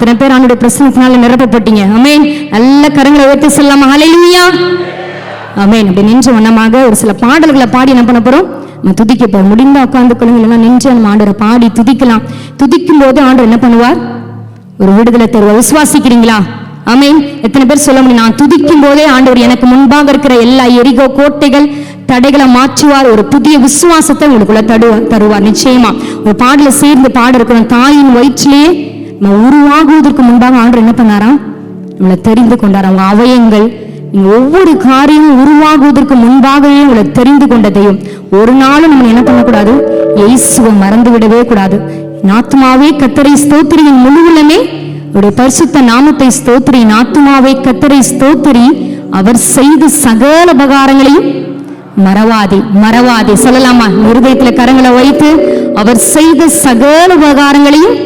இத்தனை பேர் அவனுடைய பிரசனத்தினால நிரப்பப்பட்டீங்க. அமேன் நல்ல கரங்களை உயர்த்தி செல்லாம ஹalleluya. அமேன் அப்படி நின்ற வண்ணமாக ஒரு சில பாடல்களை பாடி என்ன பண்ண போறோம்? நம்ம துதிக்க போறோம். முடிந்தா உட்கார்ந்து கொள்ளுங்க இல்லைன்னா நின்று நம்ம ஆண்டரை பாடி துதிக்கலாம். துதிக்கும் போது ஆண்டர் என்ன பண்ணுவார்? ஒரு விடுதலை தருவார் விசுவாசிக்கிறீங்களா? அமேன் எத்தனை பேர் சொல்ல முடியும்? நான் துதிக்கும் போதே ஆண்டவர் எனக்கு முன்பாக இருக்கிற எல்லா எரிகோ கோட்டைகள் தடைகளை மாற்றுவார். ஒரு புதிய விசுவாசத்தை உங்களுக்குள்ள தருவார் தருவார். நிச்சயமா. ஒரு பாடல சேர்ந்து பாட இருக்கிற தாயின் வயிற்றிலேயே நம்ம உருவாகுவதற்கு முன்பாக ஆண்டு என்ன பண்ணாராம்? நம்மளை தெரிந்து கொண்டார். அவங்க அவயங்கள் ஒவ்வொரு காரியமும் உருவாகுவதற்கு முன்பாகவே உங்களை தெரிந்து கொண்ட தெய்வம். ஒரு நாளும் நம்ம என்ன பண்ணக்கூடாது? இயேசுவை மறந்து விடவே கூடாது. நாத்துமாவே கத்தரை ஸ்தோத்திரியின் முழுவலமே அவருடைய பரிசுத்த நாமத்தை ஸ்தோத்திரி. நாத்துமாவே கத்தரை ஸ்தோத்திரி. அவர் செய்த சகல உபகாரங்களையும் மறவாதே மறவாதே. சொல்லலாமா? இருதயத்துல கரங்களை வைத்து அவர் செய்த சகல உபகாரங்களையும்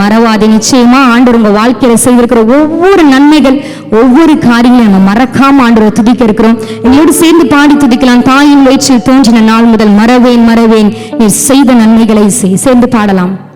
மறவாது நிச்சயமா ஆண்டு உங்க வாழ்க்கையில செய்திருக்கிற ஒவ்வொரு நன்மைகள் ஒவ்வொரு காரியங்களையும் நம்ம மறக்காம ஆண்டு துதிக்க இருக்கிறோம். எங்களோடு சேர்ந்து பாடி துதிக்கலாம். தாயின் வயிற்றில் தோன்றின நாள் முதல் மறவேன் மறவேன். நீ செய்த நன்மைகளை சேர்ந்து பாடலாம்.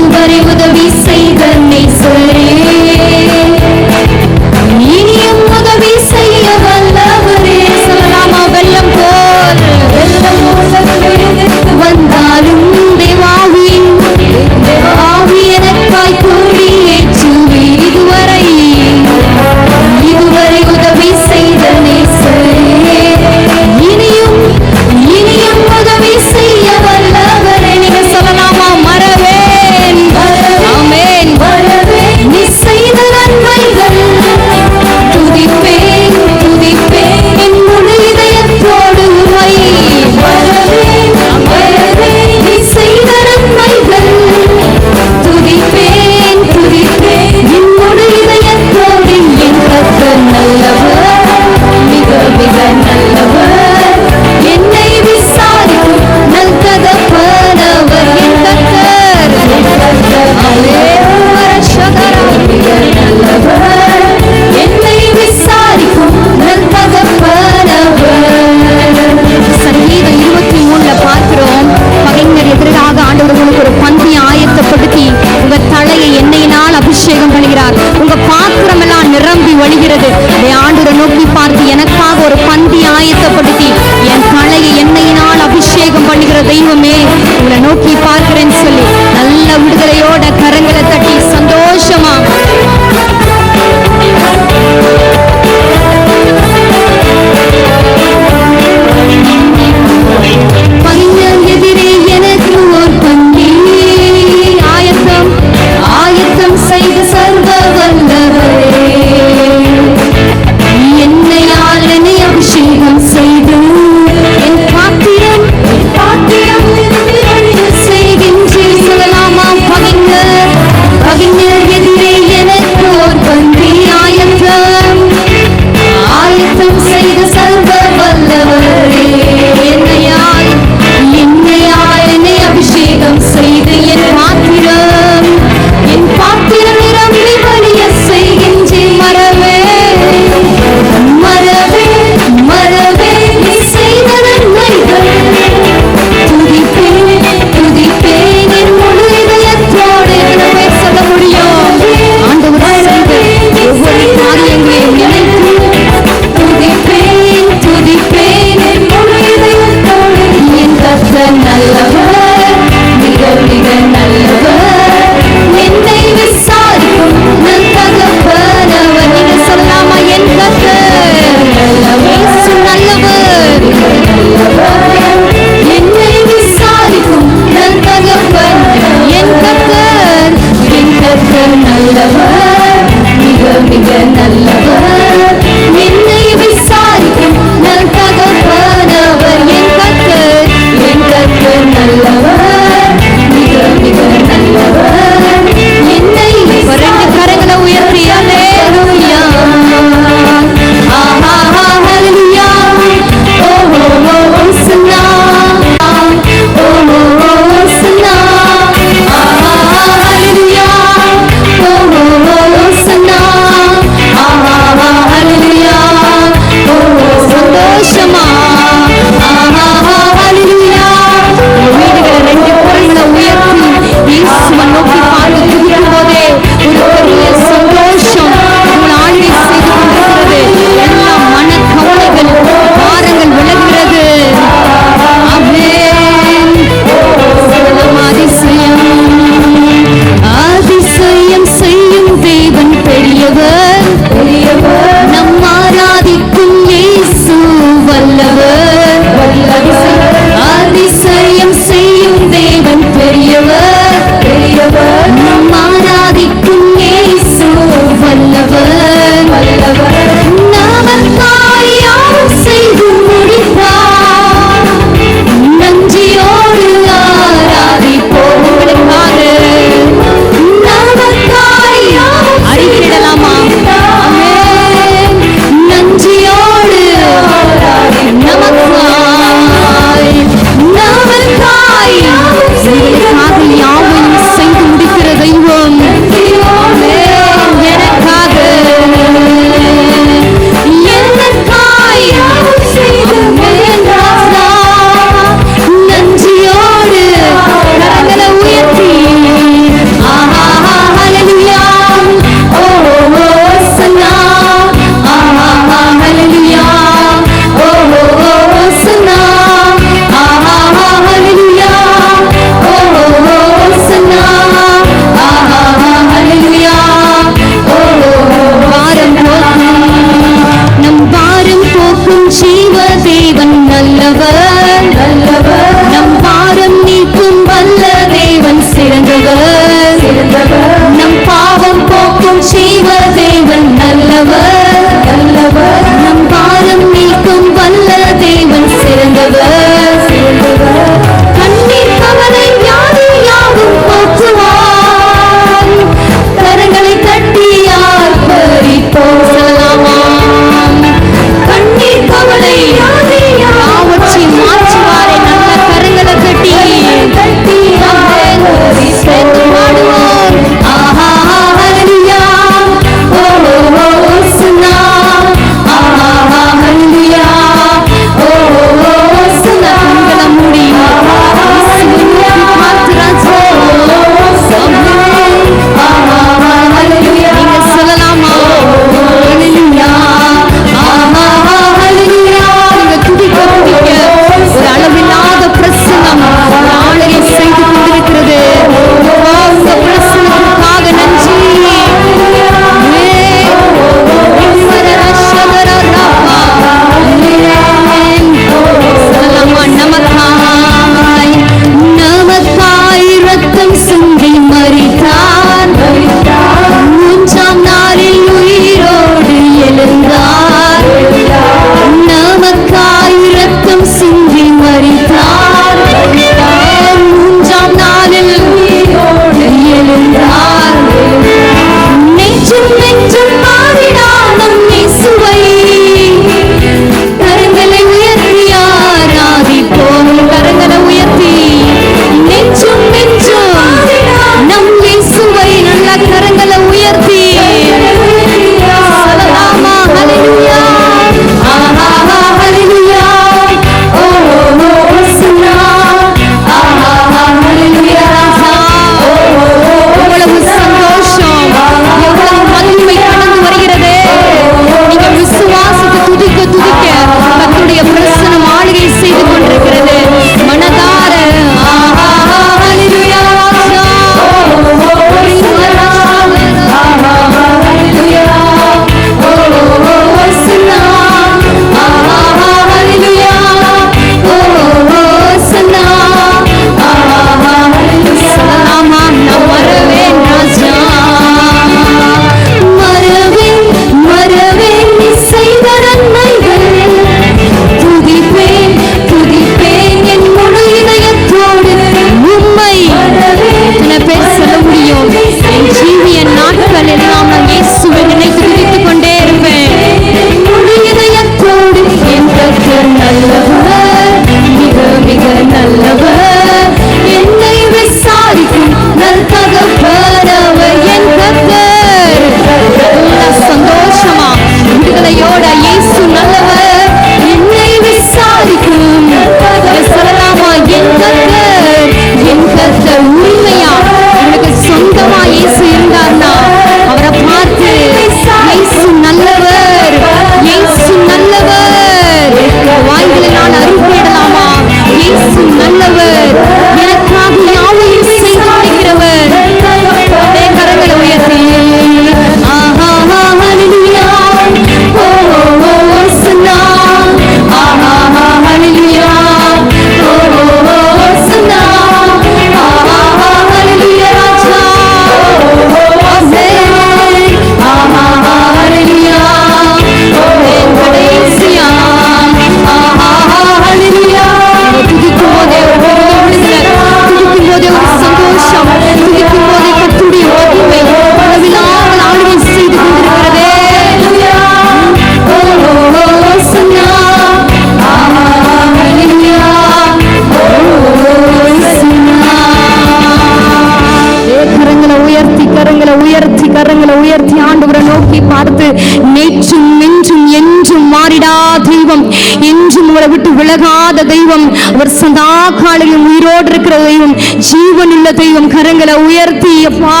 உங்களை விலகாத தெய்வம். அவர் சதா காலையும் உயிரோடு இருக்கிற தெய்வம். ஜீவன் உள்ள தெய்வம். கரங்களை உயர்த்தி அப்பா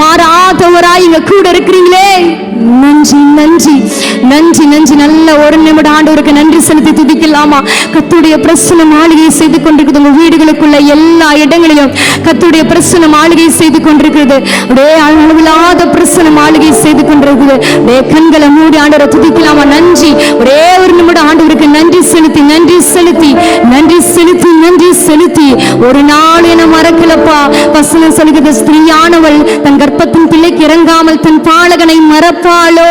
மாறாதவராய் இங்க கூட இருக்கிறீங்களே. நன்றி நன்றி. நன்றி நன்றி. நல்ல ஒரு நிமிடம் ஆண்டவருக்கு நன்றி செலுத்தி துதிக்கலாமா? கத்துடைய பிரசன மாளிகை செய்து கொண்டிருக்கிறது உங்க வீடுகளுக்குள்ள எல்லா இடங்களிலும் கத்துடைய பிரசன மாளிகை செய்து கொண்டிருக்கிறது அப்படியே அளவில்லாத பிரசன மாளிகை செய்து கொண்டிருக்கிறது அப்படியே கண்களை மூடி ஆண்டவரை துதிக்கலாமா? நன்றி. ஒரே ஒரு நிமிடம் ஆண்டவருக்கு நன்றி செலுத்தி நன்றி செலுத்தி நன்றி செலுத்தி நன்றி செலுத்தி. ஒரு நாள் என மறக்கலப்பா. வசனம் சொல்கிறது ஸ்திரீயானவள் தன் கர்ப்பத்தின் பிள்ளைக்கு இறங்காமல் தன் பாலகனை மறப்பாளோ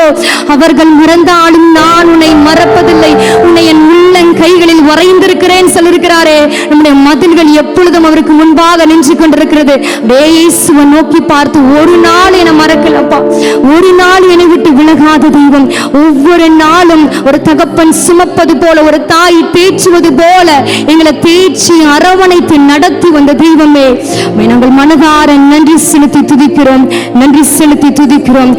அவர்கள் மறந்தாலும் நான் உன்னை மறப்பதில்லை. உன்னை என் உள்ளங் கைகளில் வரைந்திருக்கிறேன் சொல்லிருக்கிறாரே. நம்முடைய மதில்கள் எப்பொழுதும் அவருக்கு முன்பாக நின்று கொண்டிருக்கிறது. அப்படியே நோக்கி பார்த்து ஒரு நாள் என மறக்கலப்பா. ஒரு நாள் என்னை விட்டு விலகாத தெய்வம் ஒவ்வொரு நாளும் ஒரு தகப்பன் சுமப்பது போல ஒரு தாய் தேய்ச்சுவது போல எங்களை தேய்ச்சி அரவணைத்து நடத்தி வந்த தெய்வமே. நாங்கள் மனதார நன்றி செலுத்தி துதிக்கிறோம். நன்றி செலுத்தி துதிக்கிறோம்.